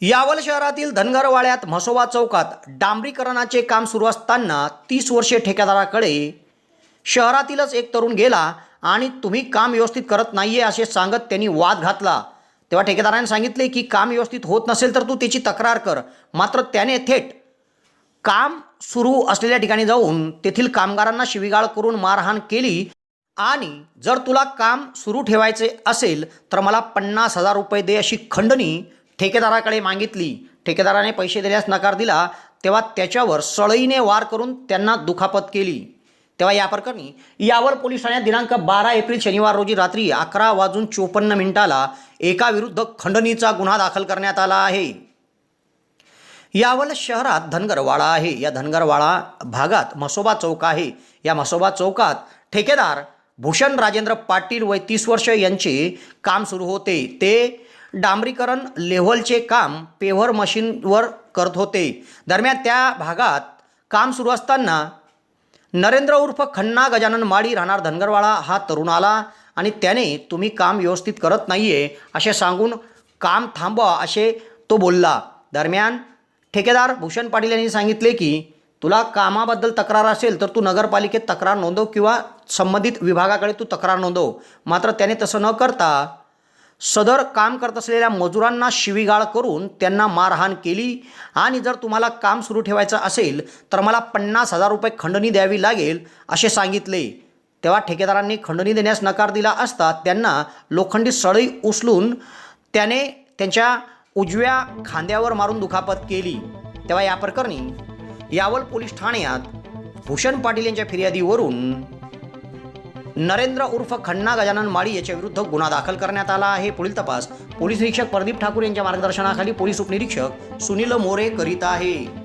यावल शहरातील धनगरवाड्यात म्हसोबा चौकात डांबरीकरणाचे काम सुरू असताना तीस वर्षे ठेकेदाराकडे शहरातीलच एक तरुण गेला आणि तुम्ही काम व्यवस्थित करत नाहीये असे सांगत त्यांनी वाद घातला. तेव्हा ठेकेदाराने सांगितले की काम व्यवस्थित होत नसेल तर तू त्याची तक्रार कर. मात्र त्याने थेट काम सुरू असलेल्या ठिकाणी जाऊन तेथील कामगारांना शिवीगाळ करून मारहाण केली आणि जर तुला काम सुरू ठेवायचे असेल तर मला पन्नास हजार रुपये दे अशी खंडणी ठेकेदाराकडे मागितली. ठेकेदाराने पैसे देण्यास नकार दिला तेव्हा त्याच्यावर सळईने वार करून त्यांना दुखापत केली. तेव्हा या प्रकरणी यावर पोलीस ठाण्यात दिनांक बारा एप्रिल शनिवार रोजी रात्री अकरा वाजून चोपन्न मिनिटाला एकाविरुद्ध खंडणीचा गुन्हा दाखल करण्यात आला आहे. यावल शहरात धनगरवाडा आहे. या धनगरवाडा भागात मसोबा चौक आहे. या मसोबा चौकात ठेकेदार भूषण राजेंद्र पाटील वय तीस वर्ष यांचे काम सुरू होते. ते डांबरीकरण लेव्हलचे काम पेव्हर मशीनवर करत होते. दरम्यान त्या भागात काम सुरू असताना नरेंद्र उर्फ खन्ना गजानन माळी राहणार धनगरवाडा हा तरुण आला आणि त्याने तुम्ही काम व्यवस्थित करत नाही आहे असे सांगून काम थांबवा असे तो बोलला. दरम्यान ठेकेदार भूषण पाटील यांनी सांगितले की तुला कामाबद्दल तक्रार असेल तर तू नगरपालिकेत तक्रार नोंदव किंवा संबंधित विभागाकडे तू तक्रार नोंदव. मात्र त्याने तसं न करता सदर काम करत असलेल्या मजुरांना शिवीगाळ करून त्यांना मारहाण केली. आणि जर तुम्हाला काम सुरू ठेवायचं असेल तर मला पन्नास हजार रुपये खंडणी द्यावी लागेल असे सांगितले. तेव्हा ठेकेदारांनी खंडणी देण्यास नकार दिला असता त्यांना लोखंडी सळई उचलून त्याने त्यांच्या उजव्या खांद्यावर मारून दुखापत केली. तेव्हा या प्रकरणी यावल पोलीस ठाण्यात भूषण पाटील यांच्या फिर्यादीवरून नरेंद्र उर्फ खन्ना गजानन माळी याच्या विरुद्ध गुन्हा दाखल करण्यात आला आहे. पुढील तपास पोलीस निरीक्षक प्रदीप ठाकूर यांच्या मार्गदर्शनाखाली पोलीस उपनिरीक्षक सुनील मोरे करीत आहे.